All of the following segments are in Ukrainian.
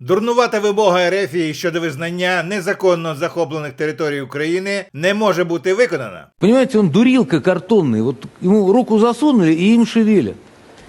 Дурнувата вимога Ерефії щодо визнання незаконно захоплених територій України не може бути виконана. Понимаете, он дурилка картонный. Вот ему руку засунули и им шевелят.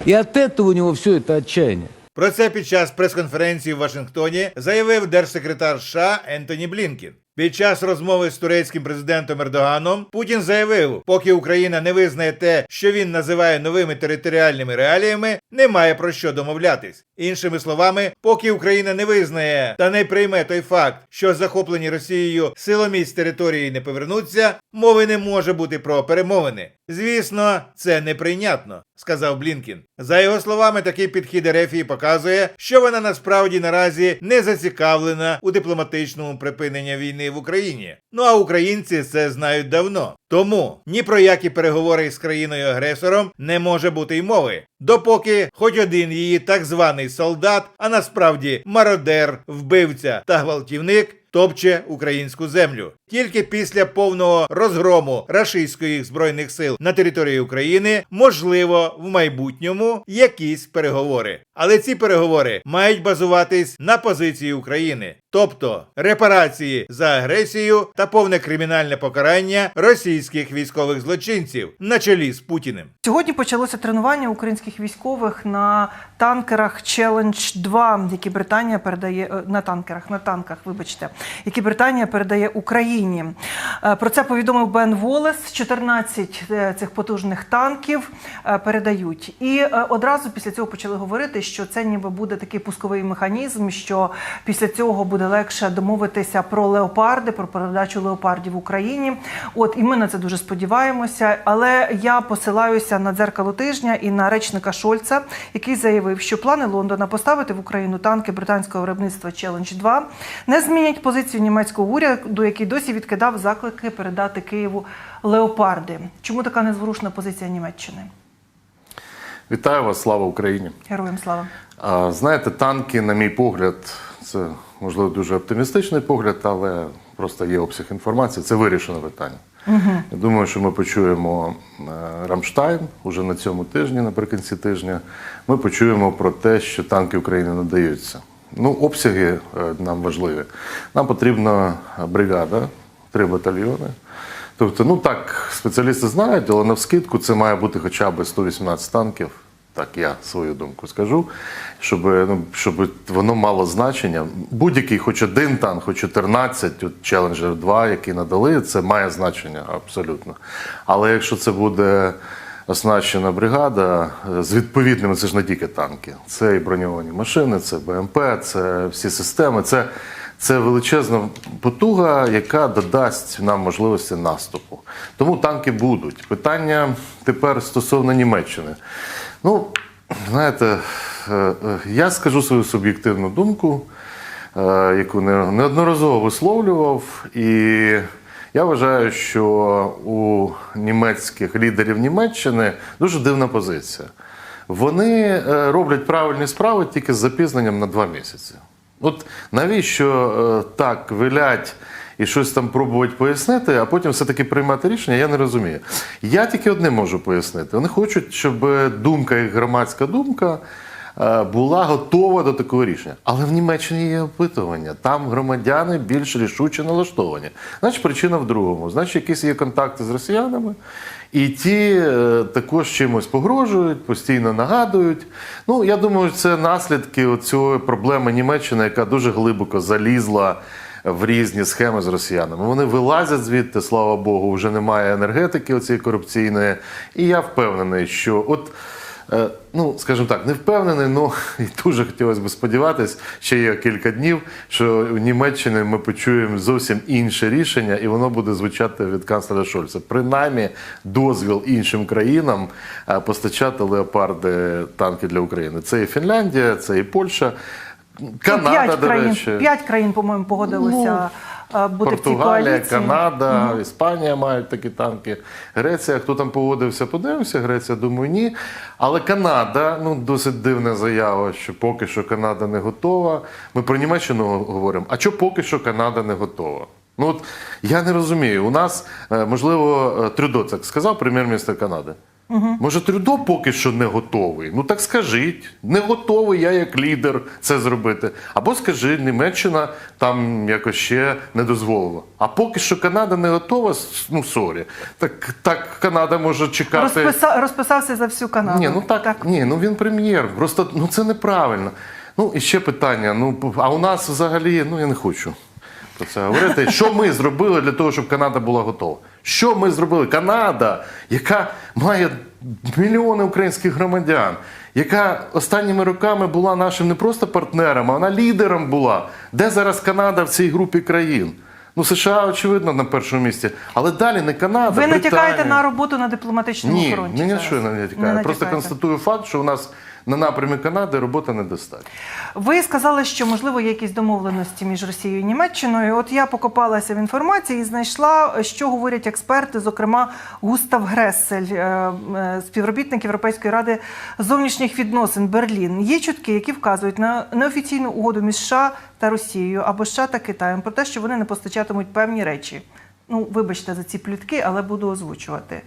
И от этого у него все это отчаяние. Про це під час прес-конференції в Вашингтоні заявив держсекретар США Ентоні Блінкін. Під час розмови з турецьким президентом Ердоганом Путін заявив, поки Україна не визнає те, що він називає новими територіальними реаліями, немає про що домовлятись. Іншими словами, поки Україна не визнає та не прийме той факт, що захоплені Росією силоміць території не повернуться, мови не може бути про перемовини. Звісно, це неприйнятно, сказав Блінкін. За його словами, такий підхід Ерефії показує, що вона насправді наразі не зацікавлена у дипломатичному припиненні війни в Україні. Ну а українці це знають давно. Тому ні про які переговори з країною-агресором не може бути й мови, допоки хоч один її так званий солдат, а насправді мародер, вбивця та гвалтівник топче українську землю. Тільки після повного розгрому рашистських збройних сил на території України можливо в майбутньому якісь переговори. Але ці переговори мають базуватись на позиції України, тобто репарації за агресію та повне кримінальне покарання російських військових злочинців на чолі з Путіним. Сьогодні почалося тренування українських військових на танкерах Challenge 2, які Британія передає е, на танкерах, на танках, вибачте, які Британія передає Україні. Е, Про це повідомив Бен Волес. 14 е, цих потужних танків передають. І одразу після цього почали говорити, що це ніби буде такий пусковий механізм, що після цього буде легше домовитися про леопарди, про передачу леопардів в Україні. От і ми на це дуже сподіваємося. Але я посилаюся на дзеркало тижня і на речника Шольца, який заявив, що плани Лондона поставити в Україну танки британського виробництва Challenge 2 не змінять позицію німецького уряду, який досі відкидав заклики передати Києву леопарди. Чому така незворушна позиція Німеччини? Вітаю вас, слава Україні. Героям слава. А, Знаєте, танки, на мій погляд, це можливо дуже оптимістичний погляд, але просто є обсяг інформації. Це вирішене питання. Я думаю, що ми почуємо е, Рамштайн уже на цьому тижні, наприкінці тижня. Ми почуємо про те, що танки України надаються. Ну, обсяги е, нам важливі. Нам потрібна бригада, три батальйони. Тобто, ну так, спеціалісти знають, але навскидку це має бути хоча б 118 танків. Так, я свою думку скажу, щоб, ну, щоб воно мало значення. Будь-який, хоч один танк, хоч 14, от Challenger 2, які надали, це має значення абсолютно. Але якщо це буде оснащена бригада е, з відповідними, це ж не тільки танки, це і броньовані машини, це БМП, це всі системи. Це це величезна потуга, яка додасть нам можливості наступу. Тому танки будуть. Питання тепер стосовно Німеччини. Ну, знаєте, е, е, я скажу свою суб'єктивну думку, е, яку неодноразово висловлював. І я вважаю, що у німецьких лідерів Німеччини дуже дивна позиція. Вони роблять правильні справи тільки з запізненням на два місяці. От навіщо е, так вилять і щось там пробувати пояснити, а потім все-таки приймати рішення, я не розумію. Я тільки одне можу пояснити. Вони хочуть, щоб думка, їх громадська думка е, була готова до такого рішення. Але в Німеччині є опитування. Там громадяни більш рішуче налаштовані. Значить, причина в другому. Значить, якісь є контакти з росіянами. І ті е, також чимось погрожують, постійно нагадують. Ну, я думаю, це наслідки цієї проблеми Німеччини, яка дуже глибоко залізла в різні схеми з росіянами. Вони вилазять звідти, слава Богу, вже немає енергетики оцієї корупційної. І я впевнений, що от. Е, Ну, скажімо так, не впевнений, ну і дуже хотілося б сподіватися, ще є кілька днів, що у Німеччині ми почуємо зовсім інше рішення, і воно буде звучати від канцлера Шольца. Принаймні, дозвіл іншим країнам е, постачати леопарди танки для України. Це і Фінляндія, це і Польща, Канада, п'ять до країн, речі. п'ять країн, по-моєму, погодилися е, бути в цій Португалія, коаліції. Канада, Іспанія мають такі танки. Греція, хто там погодився, подивився. Греція, думаю, ні. Але Канада, ну досить дивна заява, що поки що Канада не готова. Ми про Німеччину говоримо. А що поки що Канада не готова? Ну от я не розумію. У нас, е, можливо, е, Трюдо так сказав, прем'єр-міністр Канади. Може, Трюдо поки що не готовий. Ну так скажіть, не готовий я як лідер це зробити. Або скажи, Німеччина там якось ще не дозволила. А поки що Канада не готова, ну сорі. Так, так Канада може чекати. Розписа... Розписався за всю Канаду. Ні, ну так, ні, ну він прем'єр. Просто ну це неправильно. Ну і ще питання. Ну а у нас взагалі, ну я не хочу про це говорити. Що ми зробили для того, щоб Канада була готова? Що ми зробили? Канада, яка має мільйони українських громадян, яка останніми роками була нашим не просто партнером, а вона лідером була. Де зараз Канада в цій групі країн? Ну, США, очевидно, на першому місці. Але далі не Канада. Ви натякаєте Британія. на роботу на дипломатичному Ні, фронті. ні, нічого я не Не. Просто констатую факт, що у нас на напрямі Канади робота недостатньо. Ви сказали, що можливо є якісь домовленості між Росією і Німеччиною. От я покопалася в інформації і знайшла, що говорять експерти, зокрема Густав Гресель, е, е, співробітник Європейської ради зовнішніх відносин Берлін. Є чутки, які вказують на неофіційну угоду між США та Росією або США та Китаєм про те, що вони не постачатимуть певні речі. Ну, вибачте за ці плітки, але буду озвучувати.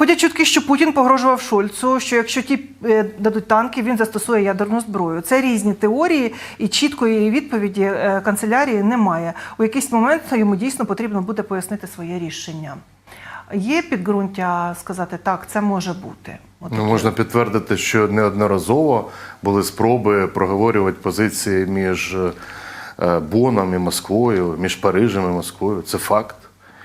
Ходять чутки, що Путін погрожував Шольцу, що якщо ті е, дадуть танки, він застосує ядерну зброю. Це різні теорії, і чіткої відповіді е, канцелярії немає. У якийсь момент йому дійсно потрібно буде пояснити своє рішення. Є підґрунтя сказати так, це може бути. От Ну, можна підтвердити, що неодноразово були спроби проговорювати позиції між е, Боном і Москвою, між Парижем і Москвою. Це факт.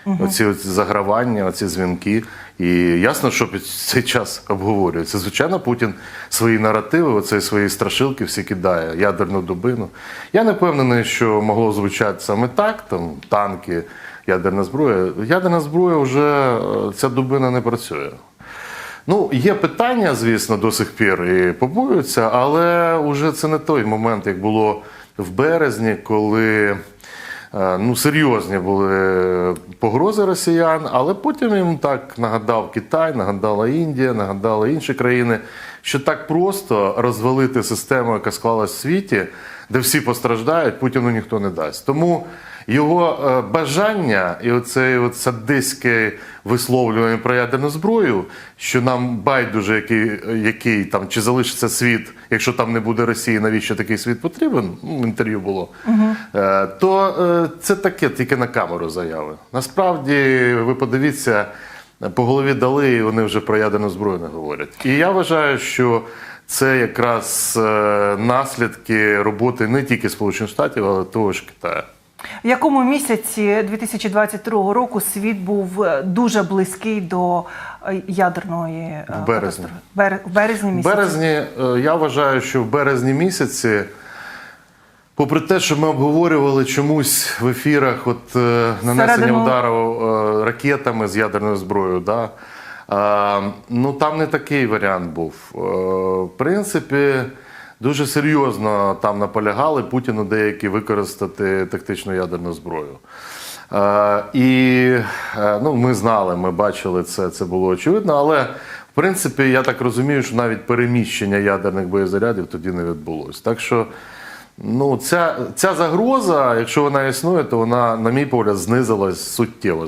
Оці, оці загравання, оці дзвінки. І ясно, що під цей час обговорюється. Звичайно, Путін свої наративи, оці свої страшилки всі кидає, ядерну дубину. Я не впевнений, що могло звучати саме так, там танки, ядерна зброя. Ядерна зброя вже е, ця дубина не працює. Ну, є питання, звісно, до сих пір і побоюються, але вже це не той момент, як було в березні, коли ну, серйозні були погрози росіян, але потім їм так нагадав Китай, нагадала Індія, нагадала інші країни, що так просто розвалити систему, яка склалась в світі, де всі постраждають, Путіну ніхто не дасть. Тому його е, бажання і оцей от садистське висловлювання про ядерну зброю, що нам байдуже, який, який там чи залишиться світ, якщо там не буде Росії, навіщо такий світ потрібен? Ну, в інтерв'ю було. Е, то е, це таке тільки на камеру заяви. Насправді, ви подивіться, по голові дали, і вони вже про ядерну зброю не говорять. І я вважаю, що це якраз наслідки роботи не тільки Сполучених Штатів, але того ж Китаю. В якому місяці 2022 року світ був е, дуже близький до е, ядерної е, В березні. Бер- В березні місяці. березні, я вважаю, що в березні місяці, попри те, що ми обговорювали чомусь в ефірах от, нанесення Середину- удару ракетами з ядерною зброєю, да, ну там не такий варіант був. В принципі, дуже серйозно там наполягали Путіну деякі використати тактичну ядерну зброю. Е, і е, ну, ми знали, ми бачили це, це було очевидно, але в принципі я так розумію, що навіть переміщення ядерних боєзарядів тоді не відбулось. Так що ну, ця, ця загроза, якщо вона існує, то вона, на мій погляд, знизилась суттєво.